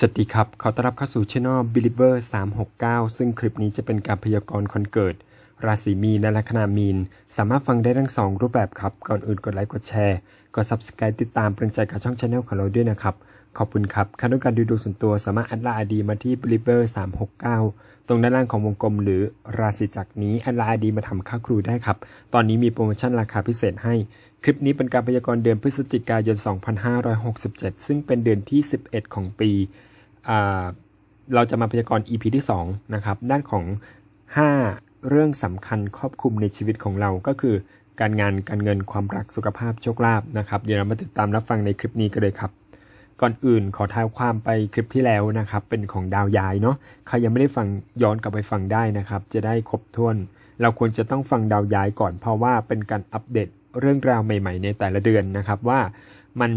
สวัสดีครับ ขอต้อนรับเข้าสู่ช่อง Believer 369 ซึ่งคลิปนี้จะเป็นการพยากรณ์คนเกิด ราศีมีนและลัคนามีน สามารถฟังได้ทั้งสองรูปแบบครับ ก่อนอื่นกดไลค์กดแชร์ กด Subscribe ติดตามเป็นใจกับช่องช anel ของเราด้วยนะครับ ขอบคุณครับใครต้องการดูดูส่วนตัวสามารถแอดไลน์ ID มาที่ Believer 369 ตรงด้านล่างของวงกลม หรือราศีจักรนี้แอดไลน์ ID มาทำค่าครูได้ครับ ตอนนี้มีโปรโมชั่นราคาพิเศษให้ คลิปนี้เป็นการพยากรณ์เดือนพฤศจิกายน 2567 ซึ่งเป็นเดือนที่ 11 ของปี เราจะมาพยากรณ์ EP ที่2นะครับด้านของ 5 เรื่องสำคัญครอบคลุมในชีวิตของเราก็คือ การงานการเงินความรักสุขภาพโชคลาภนะครับเดี๋ยวเรามาติดตามรับฟังในคลิปนี้กันเลยครับ ก่อนอื่นขอท้ายความไปคลิปที่แล้วนะครับ เป็นของดาวยายเนาะใครยังไม่ได้ฟังย้อนกลับไปฟังได้นะครับ จะได้ครบถ้วน เราควรจะต้องฟังดาวยายก่อนเพราะว่าเป็นการอัปเดตเรื่องราวใหม่ ๆ ในแต่ละเดือนนะครับว่ามัน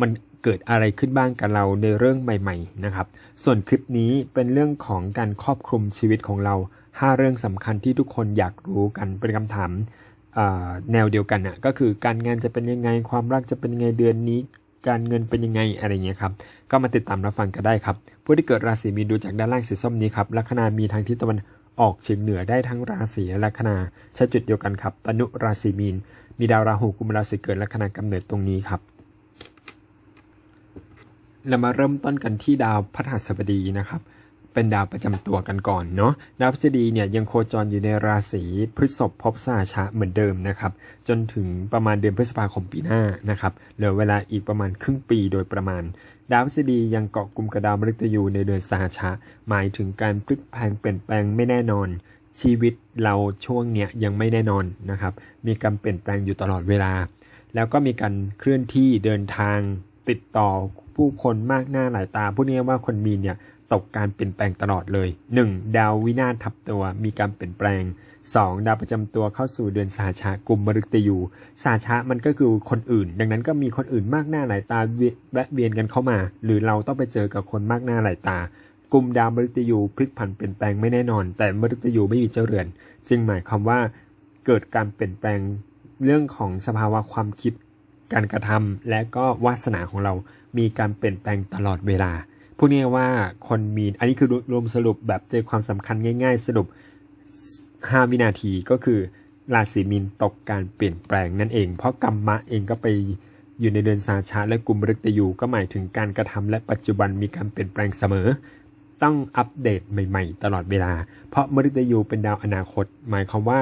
มัน เกิดอะไรขึ้นบ้างกับเราในเรื่องใหม่ๆนะครับ ส่วนคลิปนี้เป็นเรื่องของการครอบคลุมชีวิตของเรา 5 เรื่องสำคัญที่ทุกคนอยากรู้กันเป็นคำถามแนวเดียวกันน่ะก็คือการงานจะเป็นยังไงความรักจะเป็นยังไงเดือนนี้ การเงินเป็นยังไงอะไรเงี้ยครับก็มาติดตามรับฟังกันได้ครับผู้ที่เกิดราศีมีนดูจากด้านล่างสีส้มนี้ครับลัคนามีทางทิศตะวันออกเฉียงเหนือได้ทั้งราศีและลัคนาใช้จุดเดียวกันครับตนุราศีมีน มีดาวราหูกุมราศีเกิดลัคนากำเนิดตรงนี้ครับ เรามาเริ่มต้นกันที่ดาวพฤหัสบดีนะครับ เป็นดาวประจำตัวกันก่อนเนาะดาวพฤหัสบดีเนี่ยยังโคจรอยู่ในราศีพฤษภภพสาชะเหมือนเดิมนะครับ จนถึงประมาณเดือนพฤษภาคมปีหน้านะครับเหลือเวลาอีกประมาณครึ่งปีโดยประมาณ ดาวพฤหัสบดียังเกาะกลุ่มกับดาวมฤตยูในเดือนสาชะ หมายถึงการพลิกแพงเปลี่ยนแปลงไม่แน่นอนชีวิตเราช่วงเนี้ยยังไม่แน่นอนนะครับ มีการเปลี่ยนแปลงอยู่ตลอดเวลา แล้วก็มีการเคลื่อนที่เดินทาง ติดต่อผู้คนมากหน้าหลายตาพูดง่ายว่าคนมีนเนี่ยตกการเปลี่ยนแปลงตลอดเลย 1. ดาววินาศทับตัวมีการเปลี่ยนแปลง 2. ดาวประจำตัวเข้าสู่เดือนสาชะกลุ่มมฤตยูสาชะมันก็คือคนอื่น ดังนั้นก็มีคนอื่นมากหน้าหลายตาแวะเวียนกันเข้ามา หรือเราต้องไปเจอกับคนมากหน้าหลายตากลุ่มดาวมฤตยูพลิกผันเปลี่ยนแปลงไม่แน่นอน แต่มฤตยูไม่มีเจ้าเรือน จึงหมายความว่าเกิดการเปลี่ยนแปลงเรื่องของสภาวะความคิด การกระทำและก็วาสนาของเรา มีการเปลี่ยนแปลงตลอดเวลา พูดง่ายว่าคนมี อันนี้คือรวมสรุปแบบใจความสำคัญง่าย ๆ สรุป 5 วินาทีก็คือราศีมีนตกการเปลี่ยนแปลงนั่นเอง เพราะกรรมะเองก็ไปอยู่ในเดือนสาชาและกลุ่มฤตยูก็หมายถึงการกระทำและปัจจุบันมีการเปลี่ยนแปลงเสมอ ต้องอัปเดตใหม่ ๆ ตลอดเวลา เพราะมฤตยูเป็นดาวอนาคต หมายความว่า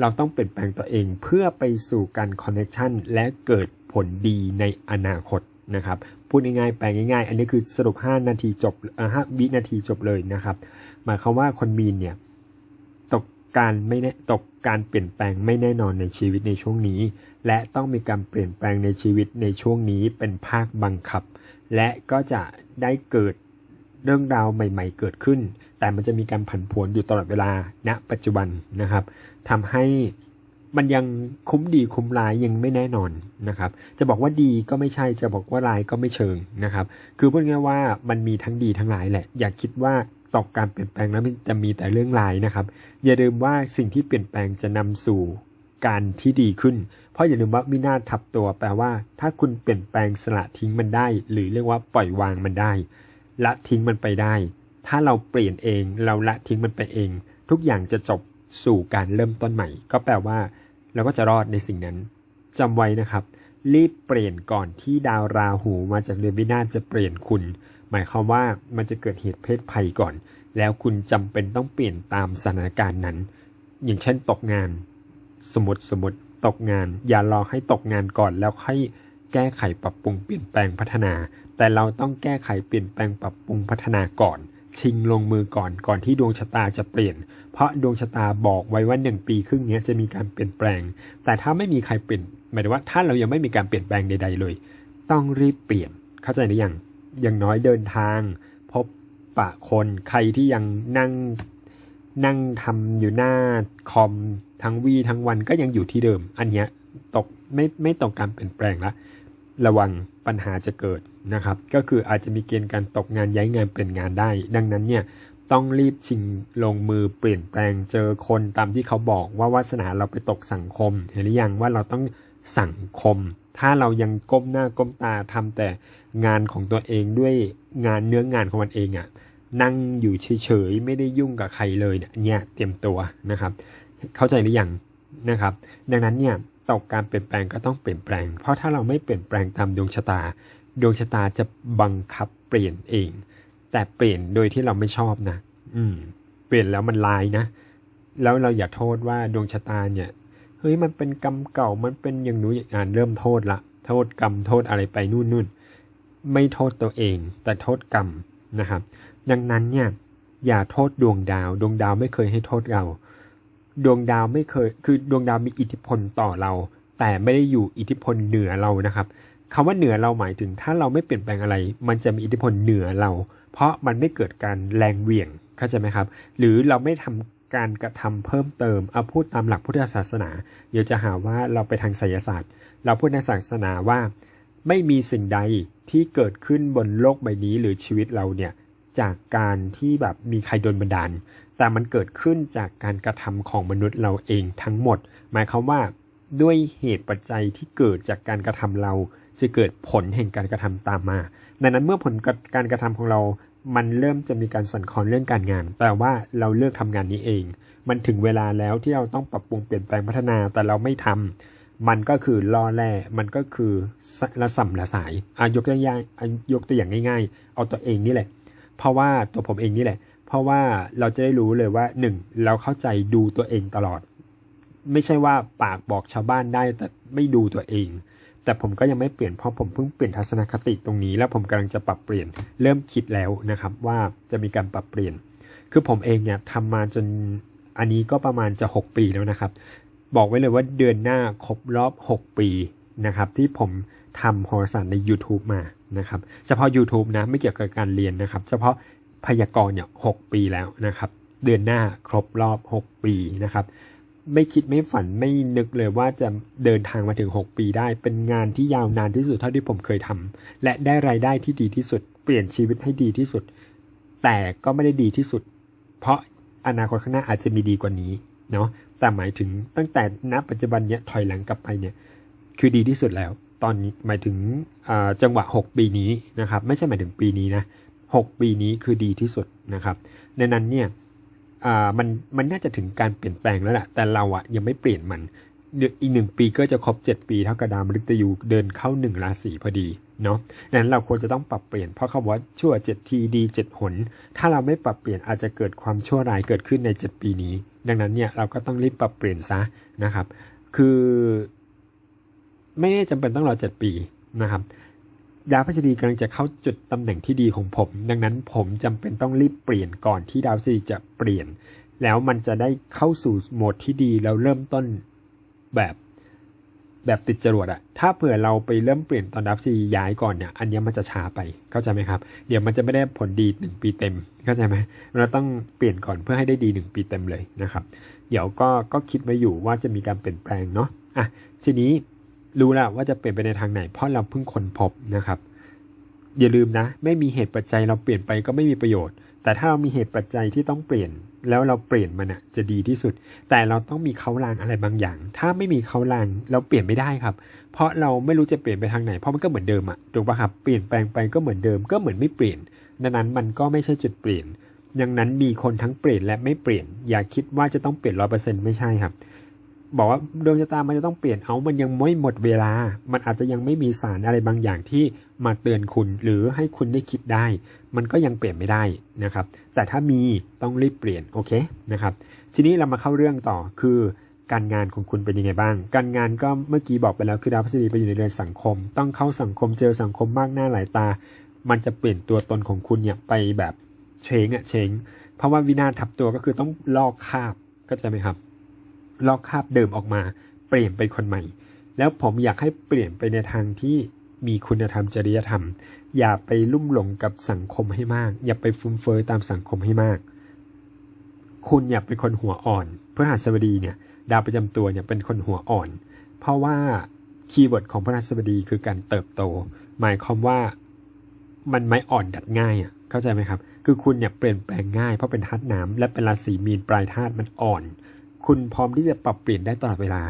เราต้องเปลี่ยนแปลงตัวเองเพื่อไปสู่การคอนเนคชันและเกิดผลดีในอนาคตนะครับพูดง่ายๆแปลงง่ายๆ อันนี้คือสรุป 5 นาทีจบเอ่อ5วินาทีจบเลยนะครับ หมายความว่าคนมีนเนี่ยตกการไม่แน่ตกการเปลี่ยนแปลงไม่แน่นอนในชีวิตในช่วงนี้ และต้องมีการเปลี่ยนแปลงในชีวิตในช่วงนี้เป็นภาคบังคับ และก็จะได้เกิด เรื่องราวใหม่ ๆ เกิดขึ้น แต่มันจะมีการผันผวนอยู่ตลอดเวลาณปัจจุบันนะครับทำให้มันยังคุ้มดีคุ้มร้ายยังไม่แน่นอนนะครับ จะบอกว่าดีก็ไม่ใช่จะบอกว่าร้ายก็ไม่เชิงนะครับ คือพูดง่ายว่ามันมีทั้งดีทั้งร้ายแหละ อย่าคิดว่าตกการเปลี่ยนแปลงแล้วมันจะมีแต่เรื่องร้ายนะครับ อย่าลืมว่าสิ่งที่เปลี่ยนแปลงจะนำสู่การที่ดีขึ้น เพราะอย่าลืมว่าวินาศทับตัวแปลว่า ถ้าคุณเปลี่ยนแปลงสละทิ้งมันได้ หรือเรียกว่าปล่อยวางมันได้ ละทิ้งมันไปได้ ถ้าเราเปลี่ยนเองเราละทิ้งมันไปเอง ทุกอย่างจะจบสู่การเริ่มต้นใหม่ ก็แปลว่า เราก็จะรอดในสิ่งนั้นจำไว้นะครับ รีบเปลี่ยนก่อนที่ดาวราหูมาจากเดือนวินาศจะเปลี่ยนคุณ หมายความว่ามันจะเกิดเหตุเพศภัยก่อน แล้วคุณจำเป็นต้องเปลี่ยนตามสถานการณ์นั้น อย่างเช่นตกงาน สมมติสมมติตกงาน อย่ารอให้ตกงานก่อนแล้วค่อย แก้ไขปรับปรุงเปลี่ยนแปลงพัฒนา แต่เราต้องแก้ไขเปลี่ยนแปลงปรับปรุงพัฒนาก่อน ชิงลงมือก่อนก่อนที่ดวงชะตาจะเปลี่ยน เพราะดวงชะตาบอกไว้ว่าหนึ่งปีครึ่งนี้จะมีการเปลี่ยนแปลง แต่ถ้าไม่มีใครเปลี่ยนหมายถึงว่าถ้าเรายังไม่มีการเปลี่ยนแปลงใด ๆ เลย ต้องรีบเปลี่ยนเข้าใจหรือยังอย่างน้อยเดินทาง พบปะคนใครที่ยังนั่งนั่งทำอยู่หน้าคอมทั้งวีทั้งวันก็ยังอยู่ที่เดิม อันเนี้ยตกไม่ไม่ตกการเปลี่ยนแปลงละ ระวังปัญหาจะเกิดนะครับ ก็คืออาจจะมีเกณฑ์การตกงานย้ายงานเปลี่ยนงานได้ ดังนั้นเนี่ยต้องรีบชิงลงมือเปลี่ยนแปลงเจอคนตามที่เขาบอกว่าวาสนาเราไปตกสังคม เห็นหรือยังว่าเราต้องสังคม ถ้าเรายังก้มหน้าก้มตาทำแต่งานของตัวเองด้วยงานเนื้องานของมันเองอะ่ะนั่งอยู่เฉยๆไม่ได้ยุ่งกับใครเลยเนี่ยเนี่ยเตรียมตัวนะครับ เข้าใจหรือยังนะครับ ดังนั้นเนี่ย ต่อการเปลี่ยนแปลงก็ต้องเปลี่ยนแปลง เพราะถ้าเราไม่เปลี่ยนแปลงตามดวงชะตา ดวงชะตาจะบังคับเปลี่ยนเอง แต่เปลี่ยนโดยที่เราไม่ชอบนะ อืม เปลี่ยนแล้วมันลายนะ แล้วเราอย่าโทษว่าดวงชะตาเนี่ย เฮ้ยมันเป็นกรรมเก่า มันเป็นอย่างนู้นอย่างนั้นเริ่มโทษละ โทษกรรมโทษอะไรไปนู่นนู่น ไม่โทษตัวเอง แต่โทษกรรมนะครับ ดังนั้นเนี่ยอย่าโทษดวงดาว ดวงดาวไม่เคยให้โทษเรา ดวงดาวไม่เคย คือดวงดาวมีอิทธิพลต่อเรา แต่ไม่ได้อยู่อิทธิพลเหนือเรานะครับคำว่าเหนือเราหมายถึง ถ้าเราไม่เปลี่ยนแปลงอะไร มันจะมีอิทธิพลเหนือเรา เพราะมันไม่เกิดการแรงเหวี่ยงเข้าใจไหมครับ หรือเราไม่ทำการกระทำเพิ่มเติมเอาพูดตามหลักพุทธศาสนา เดี๋ยวจะหาว่าเราไปทางไสยศาสตร์ เราพูดในศาสนาว่า ไม่มีสิ่งใดที่เกิดขึ้นบนโลกใบนี้หรือชีวิตเราเนี่ยจากการที่แบบมีใครโดนบันดาล แต่มันเกิดขึ้นจากการกระทำของมนุษย์เราเองทั้งหมด หมายความว่าด้วยเหตุปัจจัยที่เกิดจากการกระทำเรา จะเกิดผลแห่งการกระทำตามมา ดังนั้นเมื่อผลการกระทำของเรา มันเริ่มจะมีการสั่นคลอนเรื่องการงาน แปลว่าเราเลือกทำงานนี้เอง มันถึงเวลาแล้วที่เราต้องปรับปรุงเปลี่ยนแปลงพัฒนา แต่เราไม่ทำมันก็คือล่อแร่มันก็คือละสัมละสายอายกตัวอย่างยกตัวอย่างง่าย ๆ เอาตัวเองนี่แหละ เพราะว่าตัวผมเองนี่แหละ เพราะว่าเราจะได้รู้เลยว่าหนึ่งเราเข้าใจดูตัวเองตลอด ไม่ใช่ว่าปากบอกชาวบ้านได้แต่ไม่ดูตัวเอง แต่ผมก็ยังไม่เปลี่ยนเพราะผมเพิ่งเปลี่ยนทัศนคติตรงนี้ แล้วผมกำลังจะปรับเปลี่ยนเริ่มคิดแล้วนะครับว่าจะมีการปรับเปลี่ยน คือผมเองเนี่ยทำมาจนอันนี้ก็ประมาณจะ 6 ปีแล้วนะครับ บอกไว้เลยว่าเดือนหน้าครบรอบ 6 ปีนะครับ ที่ผมทำโหรศาสตร์ใน YouTube มานะครับ เฉพาะ YouTube นะ ไม่เกี่ยวกับการเรียนนะครับ เฉพาะ พยากรณ์เนี่ยหปีแล้วนะครับ เดือนหน้าครบรอบ 6 ปีนะครับ ไม่คิดไม่ฝันไม่นึกเลยว่าจะเดินทางมาถึง 6 ปีได้ เป็นงานที่ยาวนานที่สุดเท่าที่ผมเคยทำและได้รายได้ที่ดีที่สุด เปลี่ยนชีวิตให้ดีที่สุด แต่ก็ไม่ได้ดีที่สุด เพราะอนาคตข้างหน้าอาจจะมีดีกว่านี้เนาะแต่หมายถึงตั้งแต่ณปัจจุบันเนี้ยถอยหลังกลับไปเนี่ยคือดีที่สุดแล้ว ตอนนี้หมายถึงจังหวะ 6 ปีนี้นะครับ ไม่ใช่หมายถึงปีนี้นะ 6 ปีนี้คือดีที่สุดนะครับ ในนั้นเนี่ยมันมันน่าจะถึงการเปลี่ยนแปลงแล้วแหละแต่เราอะยังไม่เปลี่ยนมันอีกหนึ่งปีก็จะครบ 7 ปีเท่ากับดาวมฤตยูเดินเข้าหนึ่งราศีพอดีเนาะดังนั้นเราควรจะต้องปรับเปลี่ยนเพราะคาว่าชั่ว7ทีดี7หน ถ้าเราไม่ปรับเปลี่ยนอาจจะเกิดความชั่วร้ายเกิดขึ้นใน 7 ปีนี้ ดังนั้นเนี่ยเราก็ต้องรีบปรับเปลี่ยนซะนะครับ คือ ไม่จำเป็นต้องรอ 7 ปีนะครับ ดาวพฤหัสบดีกำลังจะเข้าจุดตำแหน่งที่ดีของผม ดังนั้นผมจำเป็นต้องรีบเปลี่ยนก่อนที่ดาวพฤหัสบดีจะเปลี่ยน แล้วมันจะได้เข้าสู่โหมดที่ดีแล้วเริ่มต้นแบบแบบติดจรวดอะถ้าเผื่อเราไปเริ่มเปลี่ยนตอนดับซีย้ายก่อนเนี่ย อันนี้มันจะช้าไป เข้าใจไหมครับ เดี๋ยวมันจะไม่ได้ผลดีหนึ่งปีเต็ม เข้าใจไหมเราต้องเปลี่ยนก่อนเพื่อให้ได้ดีหนึ่งปีเต็มเลยนะครับ เดี๋ยวก็ก็คิดไว้อยู่ว่าจะมีการเปลี่ยนแปลงเนาะ อะ ทีนี้ รู้แล้วว่าจะเปลี่ยนไปในทางไหน เพราะเราเพิ่งค้นพบนะครับ อย่าลืมนะ ไม่มีเหตุปัจจัยเราเปลี่ยนไปก็ไม่มีประโยชน์ แต่ถ้าเรามีเหตุปัจจัยที่ต้องเปลี่ยน แล้วเราเปลี่ยนมันอะจะดีที่สุด แต่เราต้องมีเขาลางอะไรบางอย่าง ถ้าไม่มีเขาลางเราเปลี่ยนไม่ได้ครับ เพราะเราไม่รู้จะเปลี่ยนไปทางไหน เพราะมันก็เหมือนเดิมอะถูกปะครับเปลี่ยนแปลงไปก็เหมือนเดิม ก็เหมือนไม่เปลี่ยนดังนั้นมันก็ไม่ใช่จุดเปลี่ยนดังนั้นมีคนทั้งเปลี่ยนและไม่เปลี่ยน อย่าคิดว่าจะต้องเปลี่ยนร้อยเปอร์เซ็นต์ไม่ใช่ครับ บอกว่าดวงชะตามันจะต้องเปลี่ยนเอามันยังไม่หมดเวลา มันอาจจะยังไม่มีสารอะไรบางอย่างที่มาเตือนคุณหรือให้คุณได้คิดได้ มันก็ยังเปลี่ยนไม่ได้นะครับ แต่ถ้ามีต้องรีบเปลี่ยนโอเคนะครับ ทีนี้เรามาเข้าเรื่องต่อคือการงานของคุณเป็นยังไงบ้าง การงานก็เมื่อกี้บอกไปแล้วคือดาวพฤหัสบดีไปอยู่ในเรือนสังคม ต้องเข้าสังคมเจอสังคมมากหน้าหลายตา มันจะเปลี่ยนตัวตนของคุณเนี่ยไปแบบเชงอะเชงเพราะว่าวินาทับตัวก็คือต้องลอกคาบก็จะไหมครับ ลอกคาบเดิมออกมา เปลี่ยนเป็นคนใหม่ แล้วผมอยากให้เปลี่ยนไปในทางที่มีคุณธรรมจริยธรรม อย่าไปลุ่มหลงกับสังคมให้มาก อย่าไปฟุ้มเฟยตามสังคมให้มาก คุณอย่าเป็นคนหัวอ่อนพระหัสบดีเนี่ย ดาวประจำตัวเนี่ยเป็นคนหัวอ่อน เพราะว่าคีย์เวิร์ดของพระหัสบดีคือการเติบโต หมายความว่ามันไม่อ่อนดัดง่ายอะเข้าใจไหมครับ คือคุณเนี่ยเปลี่ยนแปลงง่ายเพราะเป็นธาตุน้ำและเป็นราศีมีนปลายธาตุมันอ่อน คุณพร้อมที่จะปรับเปลี่ยนได้ตลอดเวลา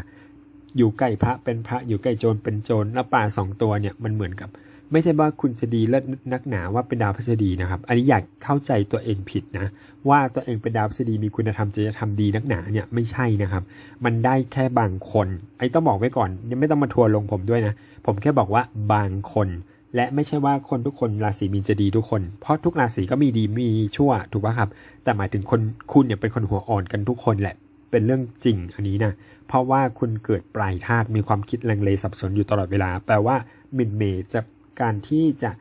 อยู่ใกล้พระเป็นพระอยู่ใกล้โจรเป็นโจรแล้วป่าสองตัวเนี่ยมันเหมือนกับ ไม่ใช่ว่าคุณจะดีเลิศนักหนาว่าเป็นดาวพฤหัสบดีนะครับ อันนี้อยากเข้าใจตัวเองผิดนะ ว่าตัวเองเป็นดาวพฤหัสบดีมีคุณธรรมจริยธรรมดีนักหนาเนี่ยไม่ใช่นะครับ มันได้แค่บางคนไอ้ต้องบอกไว้ก่อนยังไม่ต้องมาทัวร์ลงผมด้วยนะ ผมแค่บอกว่าบางคนและไม่ใช่ว่าคนทุกคนราศีมีนจะดีทุกคน เพราะทุกราศีก็มีดีมีชั่วถูกป่ะครับ แต่หมายถึงคนคุณเนี่ยเป็นคนหัวอ่อนกันทุกคนแหละ เป็นเรื่องจริงอันนี้นะเพราะว่าคุณเกิดปลายธาตุมีความคิดลังเลสับสนอยู่ตลอดเวลา แปลว่ามินเมจะการที่จะ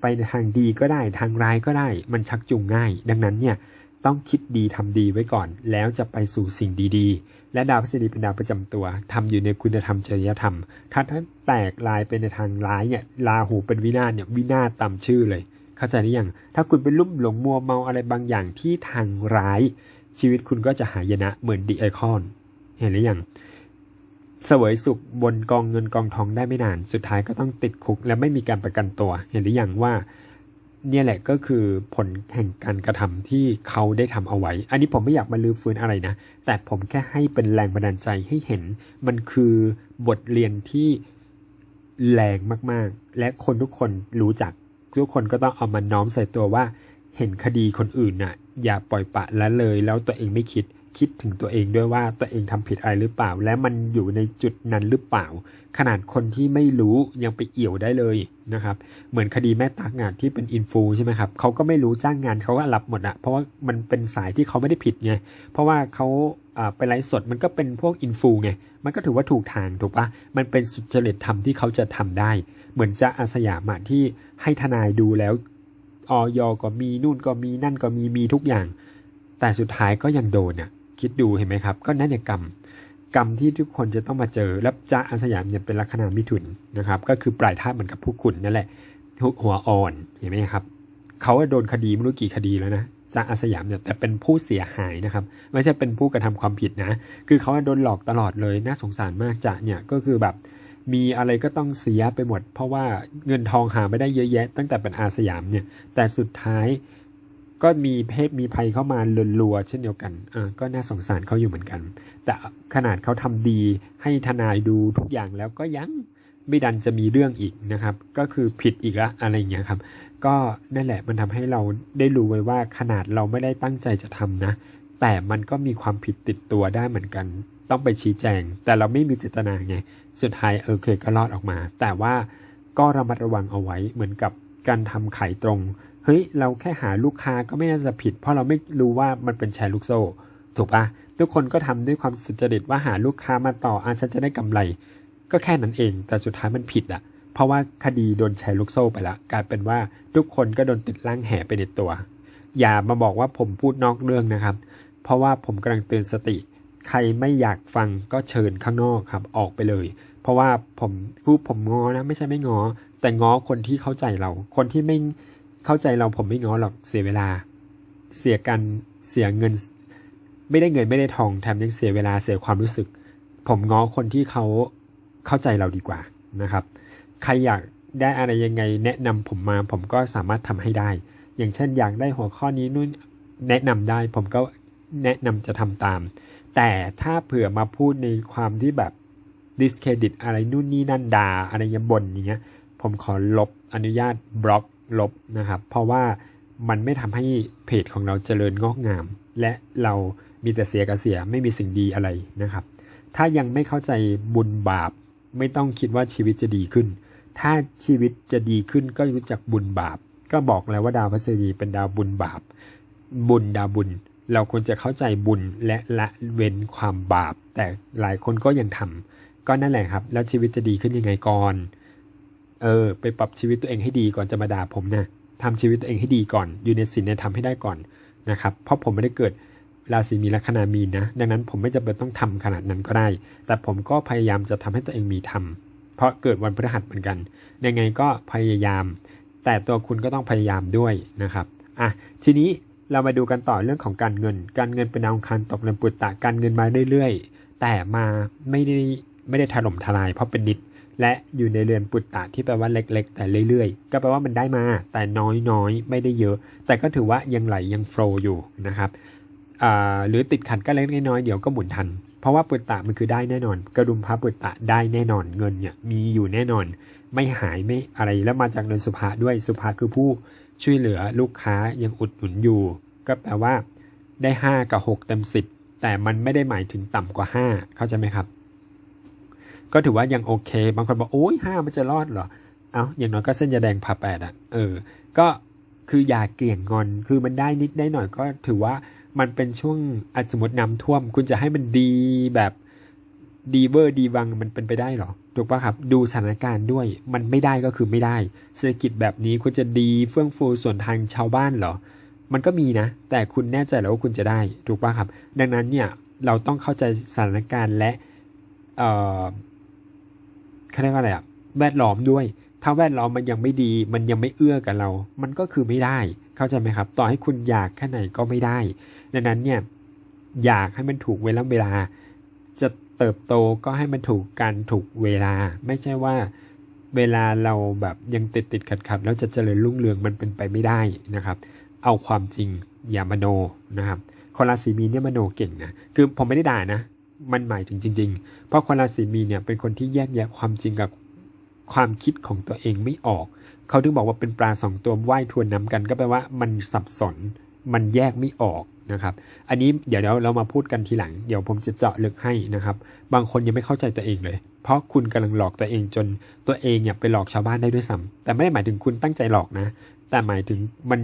ไปในทางดีก็ได้ทางร้ายก็ได้ มันชักจูงง่าย ดังนั้นเนี่ยต้องคิดดีทำดีไว้ก่อน แล้วจะไปสู่สิ่งดีๆ และดาวพฤหัสบดีเป็นดาวประจำตัวทำอยู่ในคุณธรรมจริยธรรม ถ้าท่านแตกลายไปในทางร้ายเนี่ยลาหูเป็นวินาศเนี่ยวินาศตามชื่อเลย เข้าใจหรือยังถ้าคุณเป็นลุ่มหลงมัวเมาอะไรบางอย่างที่ทางร้าย ชีวิตคุณก็จะหายนะเหมือนดีไอคอน เห็นหรือยังเสวยสุขบนกองเงินกองทองได้ไม่นาน สุดท้ายก็ต้องติดคุก และไม่มีการประกันตัว เห็นหรือยังว่า เนี่ยแหละก็คือผลแห่งการกระทำที่เขาได้ทำเอาไว้ อันนี้ผมไม่อยากมาลือฟื้นอะไรนะ แต่ผมแค่ให้เป็นแรงบันดาลใจให้เห็น มันคือบทเรียนที่แรงมากๆ และคนทุกคนรู้จัก ทุกคนก็ต้องเอามาน้อมใส่ตัวว่า เห็นคดีคนอื่นน่ะ อย่าปล่อยปะละเลย แล้วตัวเองไม่คิดคิดถึงตัวเองด้วยว่าตัวเองทำผิดอะไรหรือเปล่า และมันอยู่ในจุดนั้นหรือเปล่า ขนาดคนที่ไม่รู้ยังไปเอี่ยวได้เลยนะครับ เหมือนคดีแม่ตักงานที่เป็นอินฟูใช่ไหมครับเขาก็ไม่รู้จ้างงานเขาก็รับหมดอะเพราะว่ามันเป็นสายที่เขาไม่ได้ผิดไงเพราะว่าเขาไปไลฟ์สดมันก็เป็นพวกอินฟูไงมันก็ถือว่าถูกทางถูกปะมันเป็นสุจริตธรรมที่เขาจะทำได้ เหมือนจะอาสยามที่ให้ทนายดูแล้ว ออยก็มีนู่นก็มีนั่นก็มีมีทุกอย่าง แต่สุดท้ายก็ยังโดนอะคิดดูเห็นไหมครับ ก็นั่นเนี่ยกรรมกรรมที่ทุกคนจะต้องมาเจอและจ้าอาสยามเนี่ยเป็นลัคนามิถุนนะครับ ก็คือปลายท่าเหมือนกับผู้คุณนั่นแหละหัวอ่อนเห็นไหมครับเขาโดนคดีไม่รู้กี่คดีแล้วนะจ้าอาสยามเนี่ยแต่เป็นผู้เสียหายนะครับ ไม่ใช่เป็นผู้กระทำความผิดนะ คือเขาโดนหลอกตลอดเลยน่าสงสารมากจ้าเนี่ยก็คือแบบ มีอะไรก็ต้องเสียไปหมด เพราะว่าเงินทองหาไม่ได้เยอะแยะ ตั้งแต่เป็นอาสยามเนี่ย แต่สุดท้ายก็มีเพศมีภัยเข้ามาลัวๆเช่นเดียวกันอ่าก็น่าสงสารเขาอยู่เหมือนกัน แต่ขนาดเขาทำดีให้ทนายดูทุกอย่างแล้วก็ยังไม่ดันจะมีเรื่องอีกนะครับ ก็คือผิดอีกละอะไรอย่างเงี้ยครับ ก็นั่นแหละมันทำให้เราได้รู้ไว้ว่าขนาดเราไม่ได้ตั้งใจจะทำนะ แต่มันก็มีความผิดติดตัวได้เหมือนกัน ต้องไปชี้แจง แต่เราไม่มีเจตนาไง สุดท้ายเออเคก็รอดออกมา แต่ว่าก็ระมัดระวังเอาไว้เหมือนกับการทำขายตรง เฮ้ย เราแค่หาลูกค้าก็ไม่น่าจะผิด เพราะเราไม่รู้ว่ามันเป็นแชร์ลูกโซ่ ถูกปะทุกคนก็ทำด้วยความสุจริตว่าหาลูกค้ามาต่ออาฉันจะได้กำไร ก็แค่นั้นเอง แต่สุดท้ายมันผิดอะเพราะว่าคดีโดนแชร์ลูกโซ่ไปละกลายเป็นว่าทุกคนก็โดนติดล่างแห่ไปในตัว อย่ามาบอกว่าผมพูดนอกเรื่องนะครับ เพราะว่าผมกำลังเตือนสติ ใครไม่อยากฟังก็เชิญข้างนอกครับ ออกไปเลย เพราะว่าผมพูดผมงอนะ ไม่ใช่ไม่งอ แต่งอคนที่เข้าใจเรา คนที่ไม่เข้าใจเราผมไม่งอหรอกเสียเวลา เสียกันเสียเงิน ไม่ได้เงินไม่ได้ทองแถมยังเสียเวลาเสียความรู้สึก ผมง้อคนที่เขาเข้าใจเราดีกว่านะครับ ใครอยากได้อะไรยังไงแนะนำผมมาผมก็สามารถทำให้ได้ อย่างเช่นอยากได้หัวข้อนี้นู่นแนะนำได้ผมก็แนะนำจะทำตาม แต่ถ้าเผื่อมาพูดในความที่แบบ discredit อะไรนู่นนี่นั่นด่าอะไรยบนอย่างเงี้ย ผมขอลบอนุญาตบล็อกลบนะครับ เพราะว่ามันไม่ทำให้เพจของเราเจริญงอกงาม และเรามีแต่เสียกับเสียไม่มีสิ่งดีอะไรนะครับ ถ้ายังไม่เข้าใจบุญบาป ไม่ต้องคิดว่าชีวิตจะดีขึ้น ถ้าชีวิตจะดีขึ้นก็รู้จักบุญบาป ก็บอกแล้วว่าดาวพฤหัสบดีเป็นดาวบุญบาป บุญดาวบุญ เราควรจะเข้าใจบุญและละเว้นความบาป แต่หลายคนก็ยังทำก็นั่นแหละครับ แล้วชีวิตจะดีขึ้นยังไงก่อน เออ ไปปรับชีวิตตัวเองให้ดีก่อนจะมาด่าผมนะทำชีวิตตัวเองให้ดีก่อน อยู่ในศีลในธรรมให้ได้ก่อนนะครับ เพราะผมไม่ได้เกิดราศีมีลัคนามีนนะ ดังนั้นผมไม่จำเป็นต้องทำขนาดนั้นก็ได้ แต่ผมก็พยายามจะทำให้ตัวเองมีธรรมเพราะเกิดวันพฤหัสเหมือนกัน ยังไงก็พยายาม แต่ตัวคุณก็ต้องพยายามด้วยนะครับอะทีนี้เรามาดูกันต่อเรื่องของการเงิน การเงินเป็นดาวอังคารตกเรือนปุตตะการเงินมาเรื่อยๆ แต่มาไม่ได้ไม่ได้ถล่มทลายเพราะเป็นนิดและอยู่ในเรือนปุตตะที่แปลว่าเล็ก ๆ แต่เรื่อยๆ ก็แปลว่ามันได้มา แต่น้อยๆ ไม่ได้เยอะ แต่ก็ถือว่ายังไหลยังโฟลอยู่นะครับอ่าหรือติดขัดก็เล็กน้อยๆเดี๋ยวก็หมุนทัน เพราะว่าปุตตะมันคือได้แน่นอน กระดุมพระปุตตะได้แน่นอนเงินเนี่ยมีอยู่แน่นอน ไม่หายไม่อะไรแล้วมาจากเรือนสุภาด้วยสุภาคือผู้ช่วยเหลือลูกค้ายังอุดหนุนอยู่ ก็แปลว่า ได้ห้ากับหกเต็มสิบแต่มันไม่ได้หมายถึงต่ำกว่าห้าเข้าใจไหมครับ ก็ถือว่ายังโอเค บางคนบอกโอ้ยห้ามันจะรอดเหรอ เอาอย่างน้อยก็เส้นยาแดงผ่าแปดอะเออ ก็คืออย่าเกี่ยงงอนคือมันได้นิดได้หน่อยก็ถือว่ามันเป็นช่วงอสมมติน้ำท่วม คุณจะให้มันดีแบบดีเวอร์ดีวังมันเป็นไปได้เหรอ ถูกปะครับดูสถานการณ์ด้วย มันไม่ได้ก็คือไม่ได้ เศรษฐกิจแบบนี้คุณจะดีเฟื่องฟูส่วนทางชาวบ้านเหรอ มันก็มีนะ แต่คุณแน่ใจแล้วว่าคุณจะได้ ถูกปะครับ ดังนั้นเนี่ยเราต้องเข้าใจสถานการณ์และเอ่อเขาเรียกว่าอะไรอะแวดล้อมด้วย ถ้าแวดล้อมมันยังไม่ดี มันยังไม่เอื้อกับเรา มันก็คือไม่ได้ เข้าใจไหมครับ ต่อให้คุณอยากแค่ไหนก็ไม่ได้ ดังนั้นเนี่ยอยากให้มันถูกเวลาเวลา ติบโตก็ให้มันถูกการถูกเวลา ไม่ใช่ว่าเวลาเราแบบยังติดติดขัดขัดแล้วจะเจริญรุ่งเรืองมันเป็นไปไม่ได้นะครับ เอาความจริงอย่ามโนนะครับคนราศีมีนเนี่ยมโนเก่งนะคือผมไม่ได้ด่านะ มันหมายถึงจริง ๆ เพราะคนราศีมีนเนี่ยเป็นคนที่แยกแยะความจริงกับความคิดของตัวเองไม่ออก เขาถึงบอกว่าเป็นปลาสองตัวว่ายทวนน้ำกัน ก็แปลว่ามันสับสน มันแยกไม่ออกนะครับ อันนี้เดี๋ยวเราเรามาพูดกันทีหลัง เดี๋ยวผมจะเจาะลึกให้นะครับ บางคนยังไม่เข้าใจตัวเองเลย เพราะคุณกำลังหลอกตัวเองจนตัวเองเนี่ยไปหลอกชาวบ้านได้ด้วยซ้ำแต่ไม่ได้หมายถึงคุณตั้งใจหลอกนะ แต่หมายถึงมัน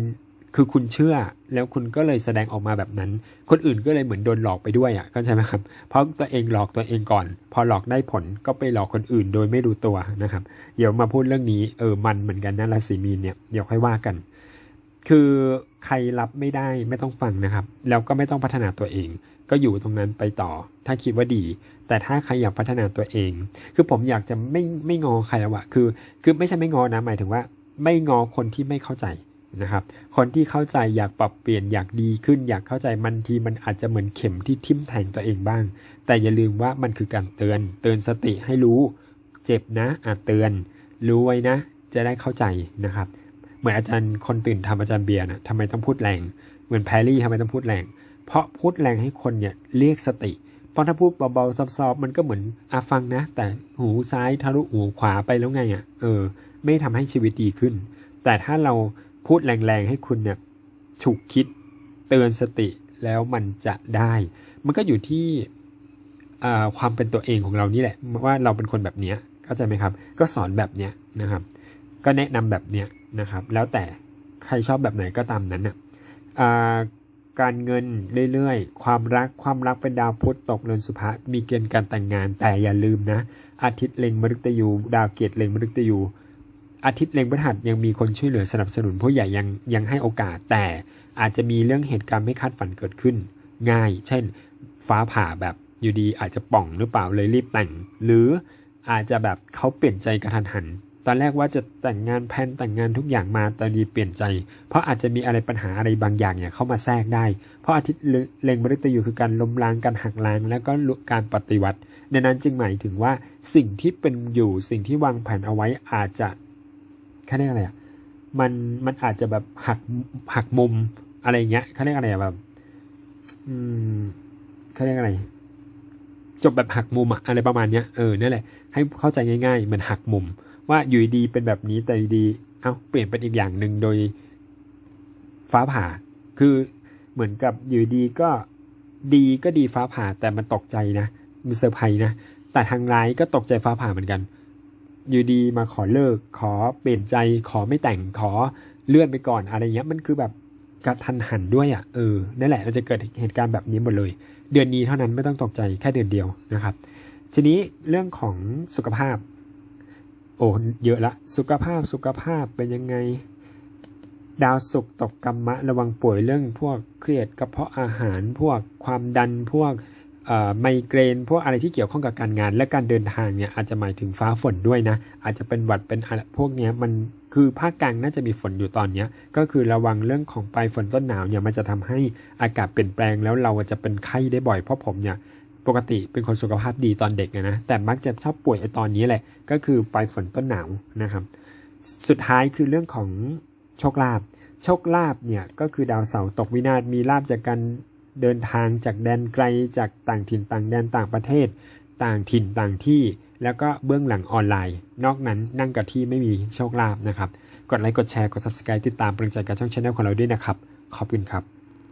คือคุณเชื่อแล้วคุณก็เลยแสดงออกมาแบบนั้น คนอื่นก็เลยเหมือนโดนหลอกไปด้วยอะเข้าใจไหมครับ เพราะตัวเองหลอกตัวเองก่อน พอหลอกได้ผลก็ไปหลอกคนอื่นโดยไม่รู้ตัวนะครับ เดี๋ยวมาพูดเรื่องนี้เออมันเหมือนกันนะราศีมีนเนี่ยเดี๋ยวค่อยว่ากัน คือใครรับไม่ได้ไม่ต้องฟังนะครับ แล้วก็ไม่ต้องพัฒนาตัวเอง ก็อยู่ตรงนั้นไปต่อ ถ้าคิดว่าดี แต่ถ้าใครอยากพัฒนาตัวเอง คือผมอยากจะไม่ไม่งอใครแล้วอะคือ คือไม่ใช่ไม่งอนะหมายถึงว่า ไม่งอคนที่ไม่เข้าใจนะครับ คนที่เข้าใจอยากปรับเปลี่ยนอยากดีขึ้น อยากเข้าใจมันทีมันอาจจะเหมือนเข็มที่ทิ่มแทงตัวเองบ้าง แต่อย่าลืมว่ามันคือการเตือนเตือนสติให้รู้ เจ็บนะอาจเตือนรู้ไว้นะ จะได้เข้าใจนะครับ เหมือนอาจารย์คนตื่นทำอาจารย์เบียร์นะทำไมต้องพูดแรง เหมือนแพรรี่ทำไมต้องพูดแรง เพราะพูดแรงให้คนเนี่ยเรียกสติเพราะถ้าพูดเบาๆซอฟๆมันก็เหมือนอาฟังนะ แต่หูซ้ายทะลุหูขวาไปแล้วไงอะ เออ ไม่ทำให้ชีวิตดีขึ้น แต่ถ้าเราพูดแรงๆให้คุณเนี่ยฉุกคิดเตือนสติแล้วมันจะได้ มันก็อยู่ที่ความเป็นตัวเองของเรานี่แหละว่าเราเป็นคนแบบเนี้ยเข้าใจไหมครับ ก็สอนแบบเนี้ยนะครับ ก็แนะนำแบบเนี้ย นะครับ แล้วแต่ใครชอบแบบไหนก็ตามนั้นน่ะอ่าการเงินเรื่อยๆ ความรักความรักเป็นดาวพุธตกเรือนสุภะมีเกณฑ์การแต่งงาน แต่อย่าลืมนะ อาทิตย์เล็งมฤตยู ดาวเกตเล็งมฤตยู อาทิตย์เล็งพฤหัสยังมีคนช่วยเหลือสนับสนุนผู้ใหญ่ยังยังให้โอกาส แต่อาจจะมีเรื่องเหตุการณ์ไม่คาดฝันเกิดขึ้น ง่าย เช่น ฟ้าผ่าแบบอยู่ดีอาจจะป่องหรือเปล่าเลยรีบแต่ง หรืออาจจะแบบเขาเปลี่ยนใจกระทันหัน อนแรกว่าจะแต่งงานแพนแต่งงานทุกอย่างมาแต่ดีเปลี่ยนใจ เพราะอาจจะมีอะไรปัญหาอะไรบางอย่างเนี่ยเข้ามาแทรกได้ เพราะอาทิตย์เล็งมฤตยูคือการล้มล้างการหักล้าง แล้วก็การปฏิวัติดังนั้นจึงหมายถึงว่าสิ่งที่เป็นอยู่สิ่งที่วางแผนเอาไว้อาจจะเขาเรียกอะไรอะมันมันอาจจะแบบหักหักมุมอะไรเงี้ยเขาเรียกอะไรแบบ อืมเขาเรียกอะไรจบแบบหักมุมอะอะไรประมาณเนี้ยเออนั่นแหละให้เข้าใจง่ายๆเหมือนหักมุม ว่าอยู่ดีเป็นแบบนี้แต่ดีเอ้าเปลี่ยนเป็นอีกอย่างหนึ่งโดยฟ้าผ่า คือเหมือนกับอยู่ดีก็ดีก็ดีฟ้าผ่าแต่มันตกใจนะมันเซอร์ไพรส์นะแต่ทางร้ายก็ตกใจฟ้าผ่าเหมือนกัน อยู่ดีมาขอเลิก ขอเปลี่ยนใจ ขอไม่แต่งขอเลื่อนไปก่อนอะไรเงี้ย มันคือแบบกระทันหันด้วยอะเออนั่นแหละเราจะเกิดเหตุการณ์แบบนี้หมดเลย เดือนนี้เท่านั้นไม่ต้องตกใจแค่เดือนเดียวนะครับ ทีนี้เรื่องของสุขภาพ โอ้เยอะละ สุขภาพสุขภาพเป็นยังไง ดาวศุกร์ตกกรรมะระวังป่วยเรื่องพวกเครียดกระเพาะอาหารพวกความดันพวกไมเกรนพวกอะไรที่เกี่ยวข้องกับการงานและการเดินทางเนี่ยอาจจะหมายถึงฟ้าฝนด้วยนะ อาจจะเป็นหวัดเป็นอะไรพวกเนี้ยมันคือภาคกลางน่าจะมีฝนอยู่ตอนเนี้ยก็คือระวังเรื่องของปลายฝนต้นหนาวเนี่ยมันจะทำให้อากาศเปลี่ยนแปลงแล้วเราจะเป็นไข้ได้บ่อยเพราะผมเนี่ย ปกติเป็นคนสุขภาพดีตอนเด็กนะ แต่มักจะชอบป่วยไอตอนนี้แหละ ก็คือปลายฝนต้นหนาวนะครับ สุดท้ายคือเรื่องของโชคลาภ โชคลาภเนี่ยก็คือดาวเสาร์ตกวินาศ มีลาภจากการเดินทางจากแดนไกลจากต่างถิ่นต่างแดนต่างประเทศ ต่างถิ่นต่างที่ แล้วก็เบื้องหลังออนไลน์ นอกนั้นนั่งกับที่ไม่มีโชคลาภนะครับ กดไลค์กดแชร์กด subscribe ติดตามเป็นกำลังใจกับช่องช anel ของเราด้วยนะครับ ขอบคุณครับ